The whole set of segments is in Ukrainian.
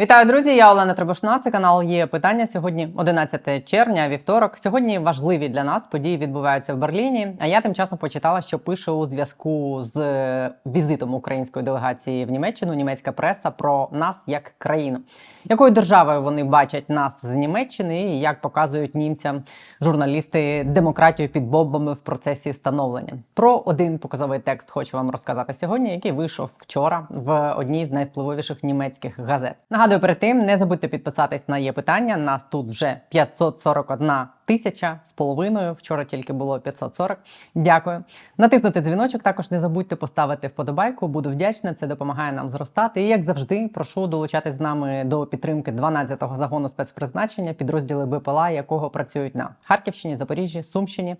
Вітаю, друзі! Я Олена Требушна. Це канал є питання. Сьогодні 11 червня, вівторок. Сьогодні важливі для нас події відбуваються в Берліні. А я тим часом почитала, що пише у зв'язку з е, візитом української делегації в Німеччину німецька преса про нас як країну. Якою державою вони бачать нас з Німеччини, і як показують німцям журналісти демократію під бомбами в процесі становлення? Про один показовий текст хочу вам розказати сьогодні, який вийшов вчора в одній з найвпливовіших німецьких газет. Нагадую, перед тим не забудьте підписатись на є питання. Нас тут вже 541 тисяча з половиною. Вчора тільки було 540. Дякую. Натиснути дзвіночок. Також не забудьте поставити вподобайку. Буду вдячна. Це допомагає нам зростати. І як завжди, прошу долучатись з нами до підтримки 12-го загону спецпризначення, підрозділи БПЛА, якого працюють на Харківщині, Запоріжжі, Сумщині.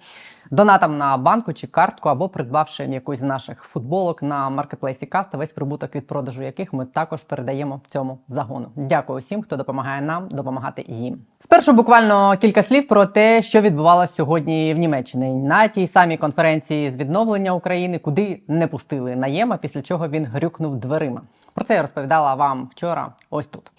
Донатам на банку чи картку або придбавши якусь з наших футболок на маркетплейсі Каста, весь прибуток від продажу яких ми також передаємо цьому загону. Дякую всім, хто допомагає нам допомагати їм. Спершу буквально кілька слів про те, що відбувалося сьогодні в Німеччині на тій самій конференції з відновлення України, куди не пустили наєма, після чого він грюкнув дверима. Про це я розповідала вам вчора. Ось тут.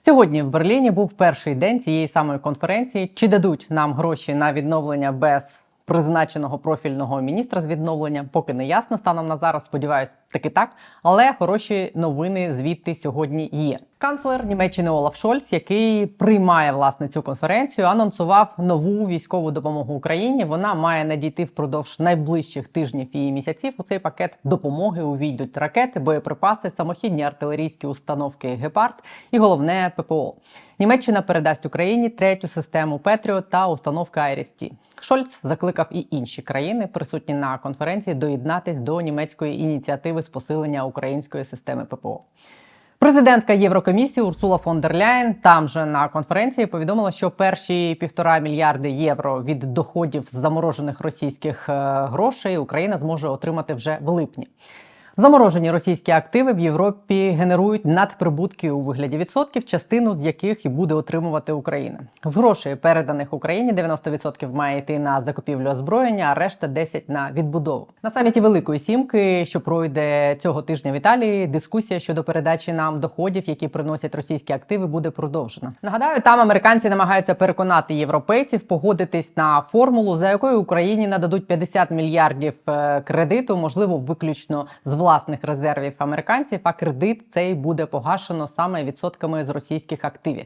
Сьогодні в Берліні був перший день цієї самої конференції. Чи дадуть нам гроші на відновлення без призначеного профільного міністра з відновлення? Поки не ясно станом на зараз. Сподіваюсь, таки так. Але хороші новини звідти сьогодні є. Канцлер Німеччини Олаф Шольц, який приймає власне цю конференцію, анонсував нову військову допомогу Україні. Вона має надійти впродовж найближчих тижнів і місяців. У цей пакет допомоги увійдуть ракети, боєприпаси, самохідні артилерійські установки Гепард і головне ППО. Німеччина передасть Україні третю систему Петріот та установки Айрісті. Шольц закликав і інші країни, присутні на конференції, доєднатись до німецької ініціативи з посилення української системи ППО. Президентка Єврокомісії Урсула фон дер Ляєн там же на конференції повідомила, що перші півтора мільярди євро від доходів з заморожених російських е, грошей Україна зможе отримати вже в липні. Заморожені російські активи в Європі генерують надприбутки у вигляді відсотків, частину з яких і буде отримувати Україна. З грошей, переданих Україні, 90% має йти на закупівлю озброєння, а решта 10% на відбудову. На саміті Великої Сімки, що пройде цього тижня в Італії, дискусія щодо передачі нам доходів, які приносять російські активи, буде продовжена. Нагадаю, там американці намагаються переконати європейців погодитись на формулу, за якою Україні нададуть 50 мільярдів е, кредиту, можливо, виключно з власних резервів американців, а кредит цей буде погашено саме відсотками з російських активів.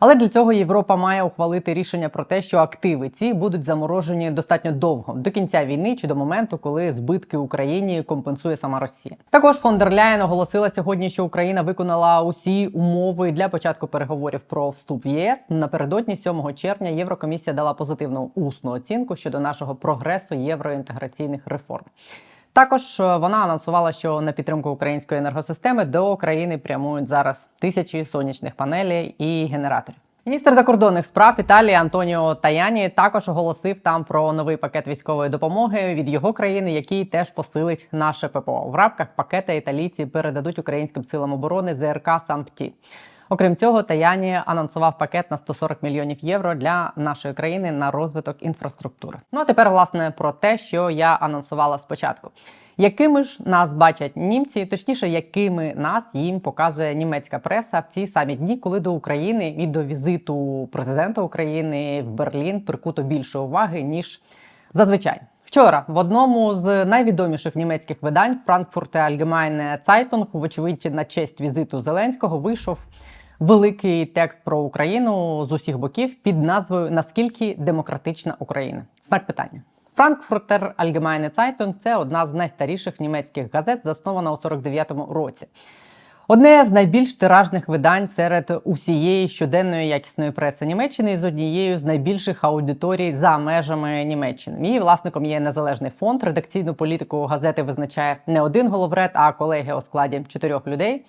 Але для цього Європа має ухвалити рішення про те, що активи ці будуть заморожені достатньо довго до кінця війни чи до моменту, коли збитки Україні компенсує сама Росія. Також фон дер Ляєн оголосила сьогодні, що Україна виконала усі умови для початку переговорів про вступ в ЄС. Напередодні 7 червня Єврокомісія дала позитивну усну оцінку щодо нашого прогресу євроінтеграційних реформ. Також е, вона анонсувала, що на підтримку української енергосистеми до країни прямують зараз тисячі сонячних панелей і генераторів. Міністр закордонних справ Італії Антоніо Таяні також оголосив там про новий пакет військової допомоги від його країни, який теж посилить наше ППО. В рамках пакета італійці передадуть українським силам оборони ЗРК «Сампті». Окрім цього, Таяні анонсував пакет на 140 мільйонів євро для нашої країни на розвиток інфраструктури. Ну а тепер, власне, про те, що я анонсувала спочатку. Якими ж нас бачать німці, точніше, якими нас їм показує німецька преса в ці самі дні, коли до України і до візиту президента України в Берлін прикуто більше уваги ніж зазвичай. Вчора в одному з найвідоміших німецьких видань Frankfurter Allgemeine Zeitung, вочевидь, на честь візиту Зеленського, вийшов великий текст про Україну з усіх боків під назвою Наскільки демократична Україна? Знак питання. Frankfurter Allgemeine Zeitung – це одна з найстаріших німецьких газет, заснована у 49-му році. Одне з найбільш тиражних видань серед усієї щоденної якісної преси Німеччини з однією з найбільших аудиторій за межами Німеччини. Її власником є незалежний фонд. Редакційну політику газети визначає не один головред, а колеги у складі чотирьох людей.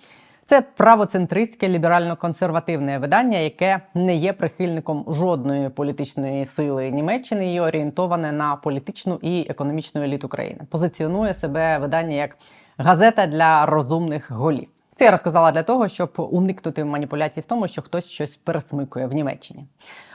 Це правоцентристське ліберально-консервативне видання, яке не є прихильником жодної політичної сили Німеччини і орієнтоване на політичну і економічну еліту країни. Позиціонує себе видання як газета для розумних голів. Це я розказала для того, щоб уникнути маніпуляцій в тому, що хтось щось пересмикує в Німеччині.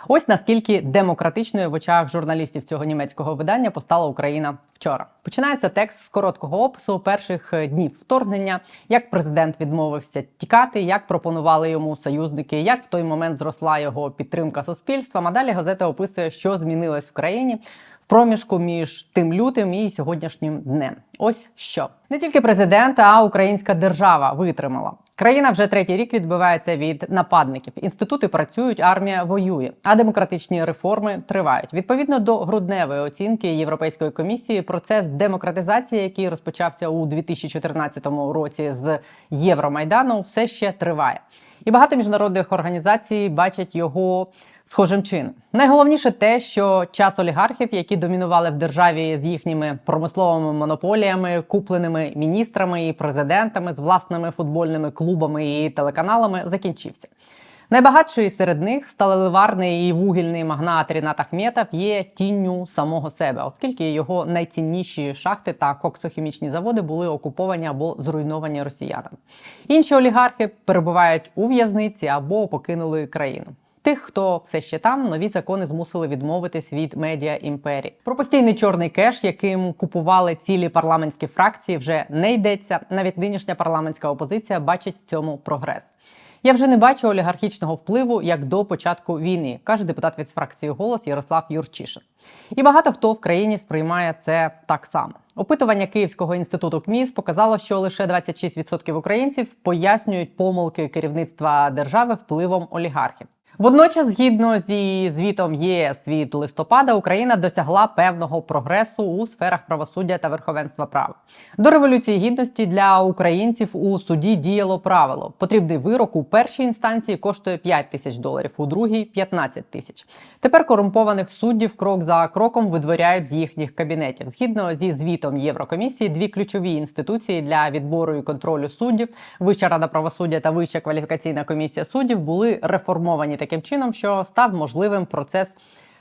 Ось наскільки демократичною в очах журналістів цього німецького видання постала Україна вчора. Починається текст з короткого опису перших днів вторгнення, як президент відмовився тікати, як пропонували йому союзники, як в той момент зросла його підтримка суспільства. А далі газета описує, що змінилось в країні проміжку між тим лютим і сьогоднішнім днем. Ось що не тільки президент, а українська держава витримала. Країна вже третій рік відбивається від нападників. Інститути працюють, армія воює, а демократичні реформи тривають. Відповідно до грудневої оцінки Європейської комісії, процес демократизації, який розпочався у 2014 році з Євромайдану, все ще триває. І багато міжнародних організацій бачать його схожим чином. Найголовніше те, що час олігархів, які домінували в державі з їхніми промисловими монополіями, купленими міністрами і президентами з власними футбольними клубами і телеканалами, закінчився. Найбагатший серед них сталеливарний і вугільний магнат Рінат Ахметов є тінню самого себе, оскільки його найцінніші шахти та коксохімічні заводи були окуповані або зруйновані росіянами. Інші олігархи перебувають у в'язниці або покинули країну. Тих, хто все ще там, нові закони змусили відмовитись від медіа імперії. Про постійний чорний кеш, яким купували цілі парламентські фракції, вже не йдеться. Навіть нинішня парламентська опозиція бачить в цьому прогрес. Я вже не бачу олігархічного впливу як до початку війни, каже депутат від фракції голос Ярослав Юрчишин. І багато хто в країні сприймає це так само. Опитування Київського інституту КМІС показало, що лише 26% українців пояснюють помилки керівництва держави впливом олігархів. Водночас, згідно зі звітом ЄС від листопада, Україна досягла певного прогресу у сферах правосуддя та верховенства права. До революції гідності для українців у суді діяло правило: потрібний вирок у першій інстанції коштує 5 тисяч доларів, у другій 15 тисяч. Тепер корумпованих суддів крок за кроком видворяють з їхніх кабінетів. Згідно зі звітом Єврокомісії, дві ключові інституції для відбору і контролю суддів Вища рада правосуддя та Вища кваліфікаційна комісія суддів були реформовані таким чином, що став можливим процес.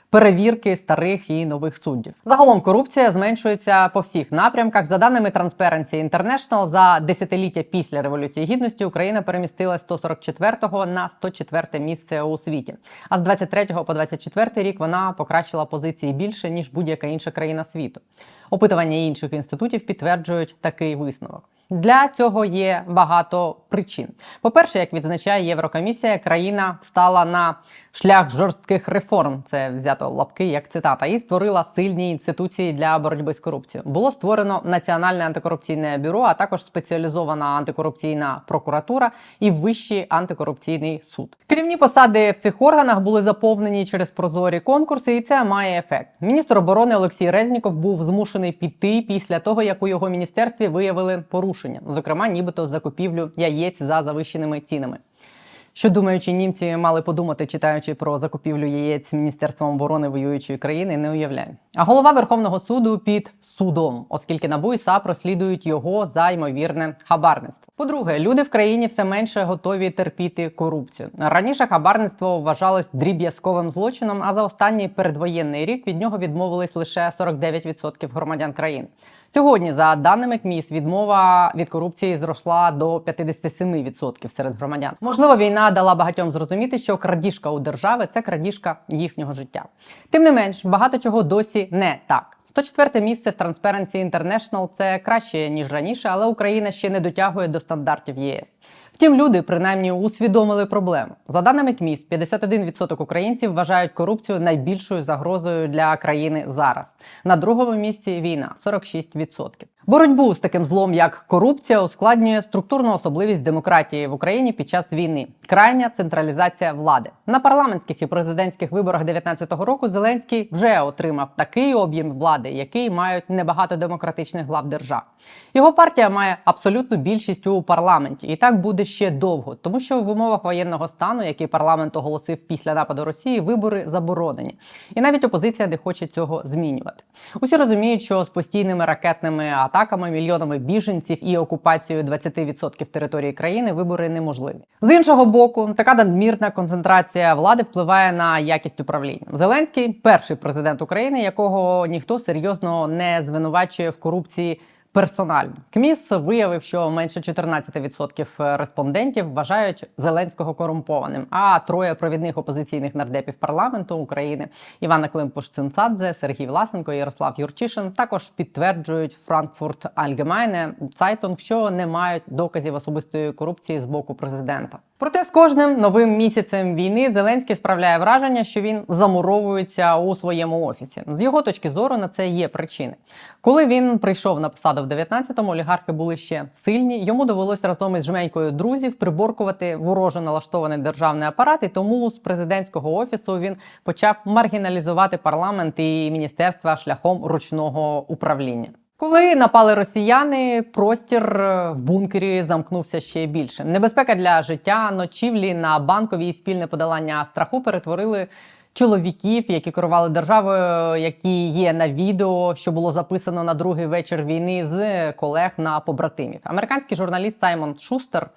Перевірки старих і нових суддів загалом корупція зменшується по всіх напрямках. За даними Transparency International, за десятиліття після революції гідності Україна перемістила 144-го на 104 місце у світі. А з 23 по 24 рік вона покращила позиції більше ніж будь-яка інша країна світу. Опитування інших інститутів підтверджують такий висновок. Для цього є багато причин. По-перше, як відзначає Єврокомісія, країна стала на шлях жорстких реформ. Це взято лапки як цитата, і створила сильні інституції для боротьби з корупцією. Було створено національне антикорупційне бюро, а також спеціалізована антикорупційна прокуратура і вищий антикорупційний суд. Керівні посади в цих органах були заповнені через прозорі конкурси, і це має ефект. Міністр оборони Олексій Резніков був змушений піти після того, як у його міністерстві виявили порушення, зокрема, нібито закупівлю яєць за завищеними цінами. Що думаючи, німці мали подумати, читаючи про закупівлю яєць Міністерством оборони воюючої країни, не уявляю. А голова Верховного суду під судом, оскільки НАБУ і САП розслідують його за ймовірне хабарництво. По-друге, люди в країні все менше готові терпіти корупцію. Раніше хабарництво вважалось дріб'язковим злочином, а за останній передвоєнний рік від нього відмовились лише 49% громадян країни. Сьогодні, за даними КМІС, відмова від корупції зросла до 57% серед громадян. Можливо, війна дала багатьом зрозуміти, що крадіжка у держави це крадіжка їхнього життя. Тим не менш, багато чого досі не так. 104 місце в Transparency International – це краще ніж раніше, але Україна ще не дотягує до стандартів ЄС. Втім, люди принаймні усвідомили проблему. За даними КМІС, 51% українців вважають корупцію найбільшою загрозою для країни зараз. На другому місці війна 46%. Боротьбу з таким злом, як корупція, ускладнює структурну особливість демократії в Україні під час війни крайня централізація влади на парламентських і президентських виборах 2019 року. Зеленський вже отримав такий об'єм влади, який мають небагато демократичних глав держав. Його партія має абсолютну більшість у парламенті, і так буде ще довго, тому що в умовах воєнного стану, який парламент оголосив після нападу Росії, вибори заборонені, і навіть опозиція не хоче цього змінювати. Усі розуміють, що з постійними ракетними атаками, мільйонами біженців і окупацією 20% території країни вибори неможливі. З іншого боку, така надмірна концентрація влади впливає на якість управління. Зеленський перший президент України, якого ніхто серйозно не звинувачує в корупції персонально. КМІС виявив, що менше 14% респондентів вважають Зеленського корумпованим. А троє провідних опозиційних нардепів парламенту України Івана Климпуш-Цинцадзе, Сергій Власенко і Ярослав Юрчишин також підтверджують Франкфурт Альгемайне Цайтунг, що не мають доказів особистої корупції з боку президента. Проте з кожним новим місяцем війни Зеленський справляє враження, що він замуровується у своєму офісі. З його точки зору на це є причини. Коли він прийшов на посаду в 19-му, олігархи були ще сильні. Йому довелось разом із жменькою друзів приборкувати вороже налаштований державний апарат. І тому з президентського офісу він почав маргіналізувати парламент і міністерства шляхом ручного управління. Коли напали росіяни, простір е, в бункері замкнувся ще більше. Небезпека для життя, ночівлі на банкові і спільне подолання страху перетворили чоловіків, які керували державою, які є на відео, що було записано на другий вечір війни з колег на побратимів. Американський журналіст Саймон Шустер.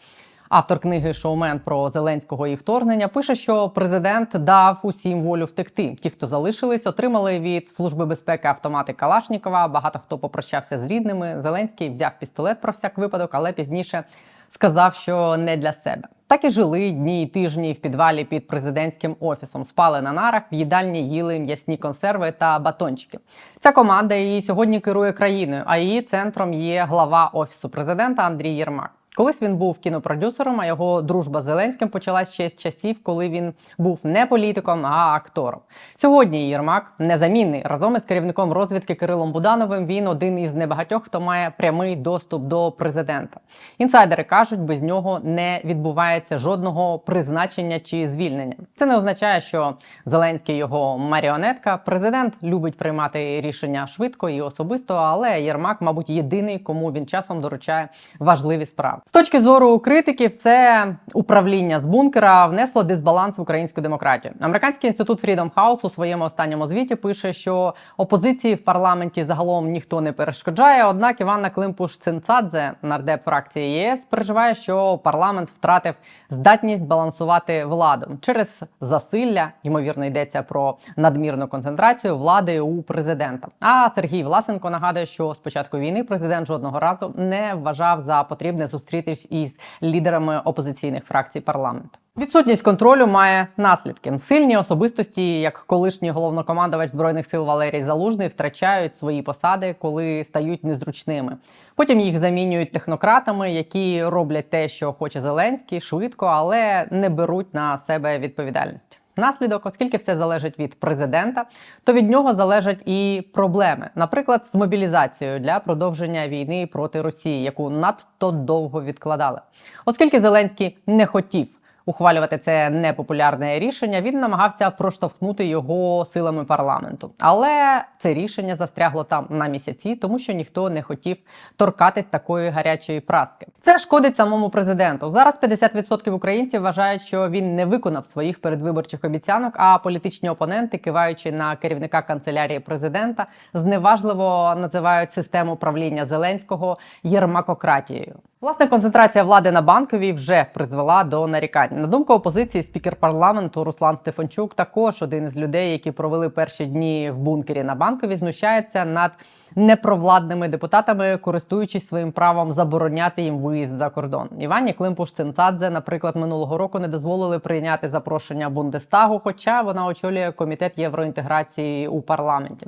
Автор книги Шоумен про Зеленського і вторгнення пише, що президент дав усім волю втекти. Ті, хто залишились, отримали від служби безпеки автомати Калашнікова. Багато хто попрощався з рідними. Зеленський взяв пістолет про всяк випадок, але пізніше сказав, що не для себе. Так і жили дні і тижні в підвалі під президентським офісом. Спали на нарах, в їдальні їли м'ясні консерви та батончики. Ця команда її сьогодні керує країною, а її центром є глава офісу президента Андрій Єрмак. Колись він був кінопродюсером, а його дружба з Зеленським почалась ще з часів, коли він був не політиком, а актором. Сьогодні Єрмак незамінний. Разом із керівником розвідки Кирилом Будановим він один із небагатьох, хто має прямий доступ до президента. Інсайдери кажуть, без нього не відбувається жодного призначення чи звільнення. Це не означає, що Зеленський його маріонетка. Президент любить приймати рішення швидко і особисто, але Єрмак, мабуть, єдиний, кому він часом доручає важливі справи. З точки зору критиків, це управління з бункера внесло дисбаланс в українську демократію. Американський інститут Freedom House у своєму останньому звіті пише, що опозиції в парламенті загалом ніхто не перешкоджає. Однак Івана Климпуш Цинцадзе, нардеп фракції ЄС, переживає, що парламент втратив здатність балансувати владу через засилля. Ймовірно, йдеться про надмірну концентрацію влади у президента. А Сергій Власенко нагадує, що з початку війни президент жодного разу не вважав за потрібне зустрітись із лідерами опозиційних фракцій парламенту. Відсутність контролю має наслідки. Сильні особистості, як колишній головнокомандувач збройних сил Валерій Залужний, втрачають свої посади, коли стають незручними. Потім їх замінюють технократами, які роблять те, що хоче Зеленський, швидко, але не беруть на себе відповідальність. Наслідок, оскільки все залежить від президента, то від нього залежать і проблеми, наприклад, з мобілізацією для продовження війни проти Росії, яку надто довго відкладали, оскільки Зеленський не хотів. Ухвалювати це непопулярне рішення. Він намагався проштовхнути його силами парламенту, але це рішення застрягло там на місяці, тому що ніхто не хотів торкатись такої гарячої праски. Це шкодить самому президенту. Зараз 50% українців вважають, що він не виконав своїх передвиборчих обіцянок. А політичні опоненти, киваючи на керівника канцелярії президента, зневажливо називають систему управління Зеленського єрмакократією. Власне, концентрація влади на банковій вже призвела до нарікань. На думку опозиції, спікер парламенту Руслан Стефанчук, також один із людей, які провели перші дні в бункері на банковій, знущається над непровладними депутатами, користуючись своїм правом забороняти їм виїзд за кордон. Івані Климпуш Цинцадзе, наприклад, минулого року не дозволили прийняти запрошення Бундестагу, хоча вона очолює комітет євроінтеграції у парламенті.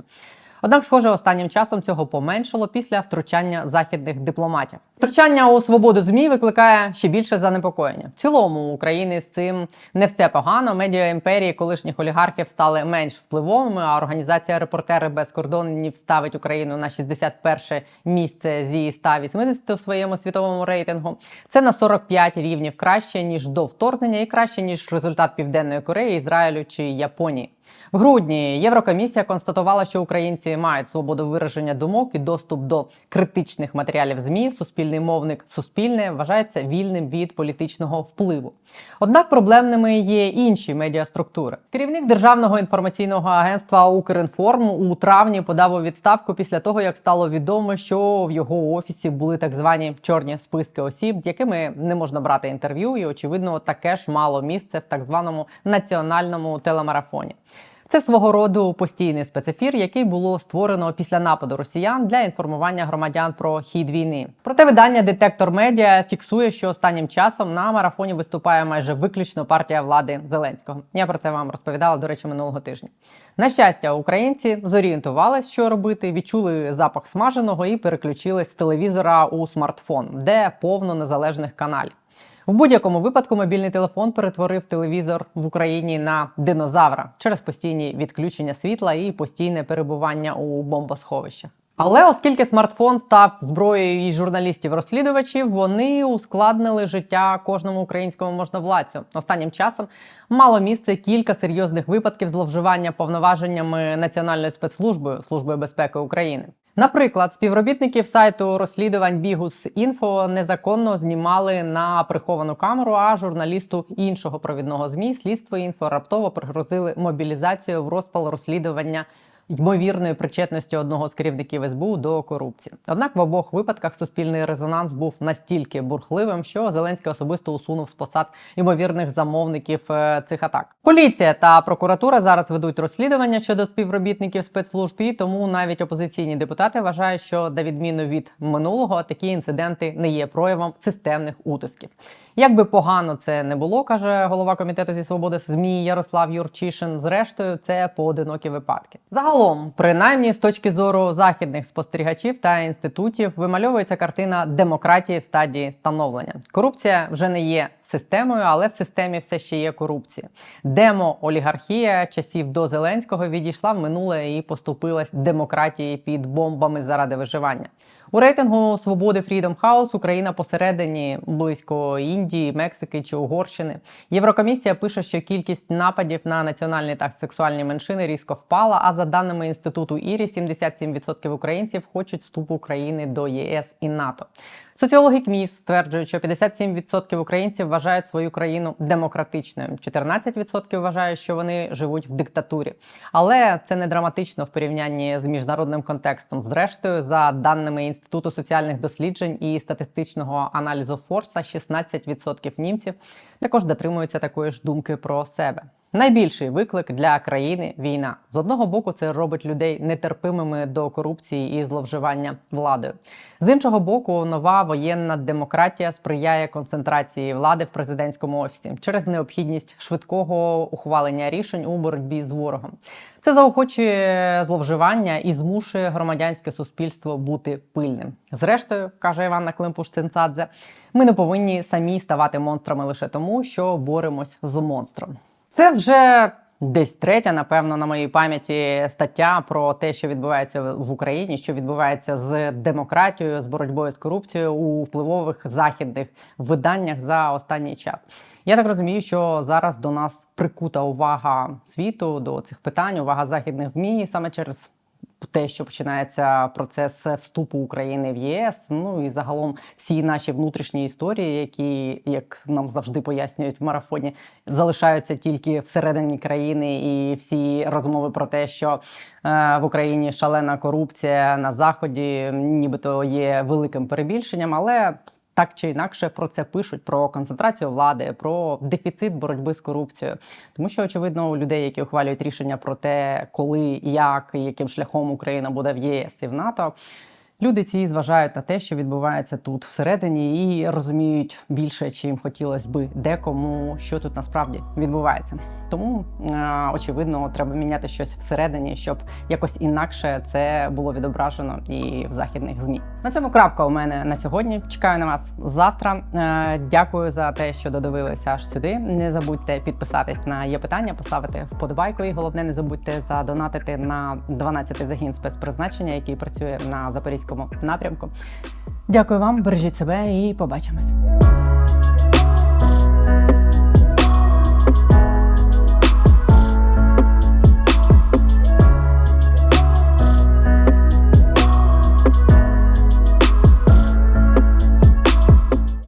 Однак, схоже, останнім часом цього поменшало після втручання західних дипломатів. Втручання у свободу змі викликає ще більше занепокоєння. В цілому у України з цим не все погано. Медіа імперії колишніх олігархів стали менш впливовими. А організація Репортери без кордонів ставить Україну на 61 місце зі 180 у своєму світовому рейтингу. Це на 45 рівнів краще ніж до вторгнення, і краще ніж результат Південної Кореї, Ізраїлю чи Японії. В грудні Єврокомісія констатувала, що українці мають свободу вираження думок і доступ до критичних матеріалів змі. Суспільний мовник суспільне вважається вільним від політичного впливу. Однак проблемними є інші медіаструктури. Керівник державного інформаційного агентства Укрінформ у травні подав у відставку після того, як стало відомо, що в його офісі були так звані чорні списки осіб, з якими не можна брати інтерв'ю, і очевидно таке ж мало місце в так званому національному телемарафоні. Це свого роду постійний спецефір, який було створено після нападу росіян для інформування громадян про хід війни. Проте видання Детектор Медіа фіксує, що останнім часом на марафоні виступає майже виключно партія влади Зеленського. Я про це вам розповідала, до речі, минулого тижня. На щастя, українці зорієнтувались, що робити, відчули запах смаженого і переключились з телевізора у смартфон, де повно незалежних каналів. В будь-якому випадку мобільний телефон перетворив телевізор в Україні на динозавра через постійні відключення світла і постійне перебування у бомбосховищах. Але оскільки смартфон став зброєю і журналістів-розслідувачів, вони ускладнили життя кожному українському можновладцю. Останнім часом мало місце кілька серйозних випадків зловживання повноваженнями Національною спецслужбою Службою безпеки України. Наприклад, співробітників сайту розслідувань Бігус інфо незаконно знімали на приховану камеру, а журналісту іншого провідного змі слідство інфо раптово пригрозили мобілізацію в розпал розслідування ймовірної причетності одного з керівників СБУ до корупції. Однак в обох випадках суспільний резонанс був настільки бурхливим, що Зеленський особисто усунув з посад ймовірних замовників е, цих атак. Поліція та прокуратура зараз ведуть розслідування щодо співробітників спецслужб, і тому навіть опозиційні депутати вважають, що на відміну від минулого такі інциденти не є проявом системних утисків. Як би погано це не було, каже голова комітету зі свободи ЗМІ Ярослав Юрчишин. Зрештою, це поодинокі випадки. Загалом, принаймні, з точки зору західних спостерігачів та інститутів, вимальовується картина демократії в стадії становлення. Корупція вже не є системою, але в системі все ще є корупція. Демо-олігархія часів до Зеленського відійшла в минуле і поступилась демократії під бомбами заради виживання. У рейтингу свободи Freedom House Україна посередині близько Індії, Мексики чи Угорщини. Єврокомісія пише, що кількість нападів на національні та сексуальні меншини різко впала. А за даними інституту Ірі, 77% українців хочуть вступу України до ЄС і НАТО. Соціологи КМІС стверджують, що 57% українців вважають свою країну демократичною. 14% вважають, що вони живуть в диктатурі. Але це не драматично в порівнянні з міжнародним контекстом. Зрештою, за даними інституту соціальних досліджень і статистичного аналізу Форса, 16% німців також дотримуються такої ж думки про себе. Найбільший виклик для країни війна з одного боку, це робить людей нетерпимими до корупції і зловживання владою. З іншого боку, нова воєнна демократія сприяє концентрації влади в президентському офісі через необхідність швидкого ухвалення рішень у боротьбі з ворогом. Це заохочує зловживання і змушує громадянське суспільство бути пильним. Зрештою, каже Іванна Климпуш-Цинцадзе, ми не повинні самі ставати монстрами лише тому, що боремось з монстром. Це вже десь третя, напевно, на моїй пам'яті стаття про те, що відбувається в Україні, що відбувається з демократією, з боротьбою з корупцією у впливових західних виданнях за останній час. Я так розумію, що зараз до нас прикута увага світу до цих питань, увага західних змі саме через те, що починається процес вступу України в ЄС, ну і загалом всі наші внутрішні історії, які як нам завжди пояснюють в марафоні, залишаються тільки всередині країни, і всі розмови про те, що е, в Україні шалена корупція на заході, нібито є великим перебільшенням, але так чи інакше про це пишуть: про концентрацію влади, про дефіцит боротьби з корупцією. Тому що очевидно у людей, які ухвалюють рішення про те, коли, як і яким шляхом Україна буде в ЄС і в НАТО. Люди ці зважають на те, що відбувається тут всередині, і розуміють більше, чим хотілося би декому, що тут насправді відбувається. Тому е, очевидно, треба міняти щось всередині, щоб якось інакше це було відображено і в західних змі. На цьому крапка у мене на сьогодні. Чекаю на вас завтра. Е, дякую за те, що додивилися аж сюди. Не забудьте підписатись на є питання, поставити вподобайку. І головне, не забудьте задонатити на 12-й загін спецпризначення, який працює на запорізькому напрямку. Дякую вам, бережіть себе і побачимось.